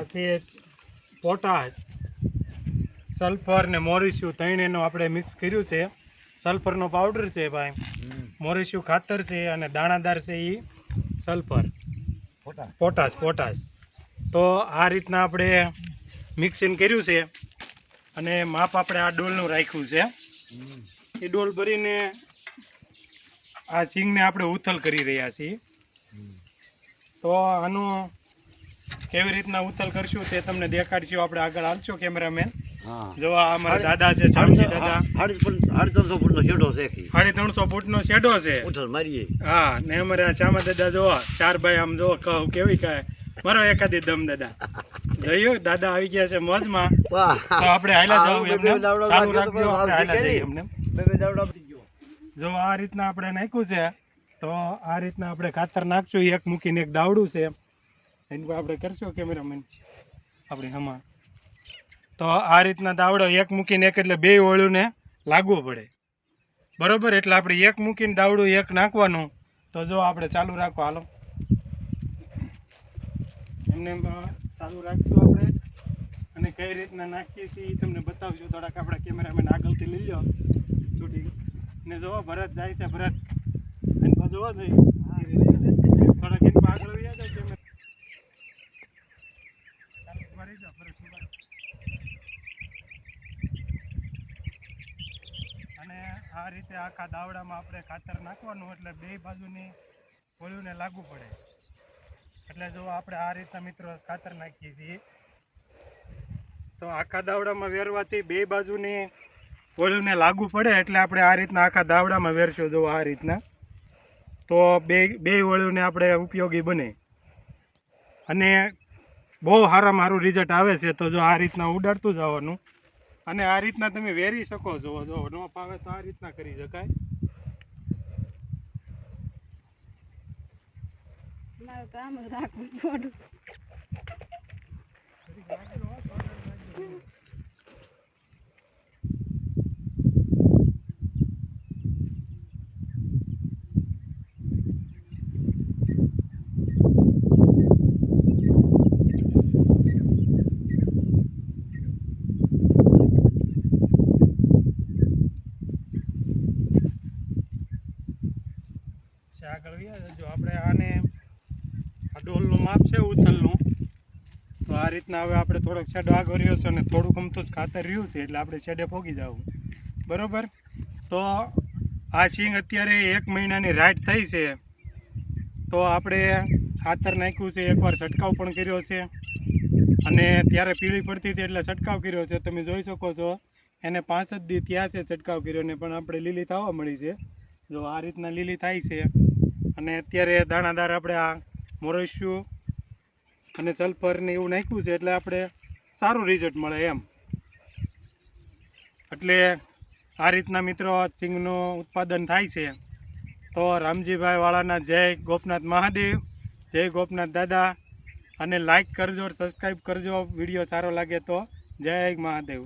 આ છે potash sulphur ને મોરિસ્યુ ત્રણ એનું આપણે મિક્સ કર્યું છે. સલ્ફરનો પાવડર છે ભાઈ. મોરિસ્યુ ખાતર છે અને દાણાદાર છે એ સલ્ફર. Potash potash. તો આ રીતના આપણે મિક્સિંગ કર્યું છે અને માપ આપણે આ ડોલનું રાખ્યું છે. એ ડોલ ભરીને આ સિંગને આપણે ઉથલ કરી રહ્યા છીએ. તો આનું કેવી રીતના ઉથલ કરશું તે તમને દેખાડશું. આપણે આગળ હાલશો કેમેરામેન. જો આ અમારા દાદા છે શામજી દાદા. સાડી ત્રણસો ફૂટનો શેડો છે સાડી ત્રણસો ફૂટનો શેડો છે. ઉથલ મારીએ. હા ને અમારે આ ચામા દાદા જો ચાર ભાઈ આમ જો કહું કેવી કહે મારો એકાદી દમ દાદા. જોયું? દાદા આવી ગયા છે મોજમાં. તો આપણે હાલા જવું એમને. ચાલુ રાખજો આપણે હાલા જઈએ એમને. જો આ રીતના આપણે નાખ્યું છે તો આ રીતના આપણે ખાતર નાખશું એક મૂકીને એક દાવડું છે. એની આપણે કરશું કેમેરામેન? આપણે હમણાં. તો આ રીતના દાવડો એક મૂકીને એક એટલે બે ઓળુને લાગવું પડે. બરાબર? એટલે આપણે એક મૂકીને દાવડું એક નાખવાનું. તો જો આપણે ચાલુ રાખો. હાલો. એમને એમ, ચાલુ રાખશું આપણે. અને કઈ રીતના નાખીએ છીએ તમને બતાવશું થોડાક આપણા કેમેરામેન આગળથી લઈ લો. છૂટી ને જોવો ભરત જાય છે ભરત. બાજુ જોવો થઈ થોડાક એની પાસે આગળ વ્યા જાવ કેમેરા ચાલો, ઊભા રહી જાઓ, ભરત, ઊભા રહો. અને આ રીતે આખા દાવડામાં આપણે ખાતર નાખવાનું એટલે બે બાજુની ઓળીને લાગુ પડે. એટલે જો આપણે આ રીતના મિત્રો ખાતર નાખીએ છીએ, તો આખા દાવડામાં વેરવાથી બે બાજુની ઓળીને લાગુ પડે એટલે આપણે આ રીતના આખા દાવડામાં વેરશું જો આ રીતના. તો બે બે ઓળીને આપણે ઉપયોગી બને. અને બહુ સારામાં સારું રિઝલ્ટ આવે છે, તો જો આ રીતના ઉડાડતું જવાનું અને આ રીતના તમે વેરી શકો છો. જો ન ફાવે તો આ રીતના કરી શકાય. મારું કામ રાખવું જો આપણે આને આ ડોલનું માપ છે ઉથલનું, તો આ રીતના હવે આપણે થોડોક શેડો આગળ રહ્યો છે અને થોડુંક અમથું જ ખાતર રહ્યું છે એટલે આપણે શેડે ફોગી જવું. બરાબર? તો આ સિંગ અત્યારે એક મહિનાની રાઈટ થઈ છે. તો આપણે ખાતર નાખ્યું છે, એકવાર છંટકાવ પણ કર્યો છે. અને ત્યારે પીળી પડતી હતી એટલે છંટકાવ કર્યો છે. તમે જોઈ શકો છો, એને પાંચ જ દી ત્યાં છે છંટકાવ કર્યો ને પણ આપણે લીલી થવા મળી છે. જો આ રીતના લીલી થાય છે અને અત્યારે દાણાદાર આપણે આ મોરસ્યું અને સલ્ફરને એવું નાખ્યું છે એટલે આપણે સારું રિઝલ્ટ મળે એમ. એટલે આ રીતના મિત્રો સિંગનું ઉત્પાદન થાય છે. તો રામજીભાઈ વાળાના જય ગોપનાથ મહાદેવ, જય ગોપનાથ દાદા અને લાઈક કરજો સબસ્ક્રાઈબ કરજો. વીડિયો સારો લાગે તો જય મહાદેવ.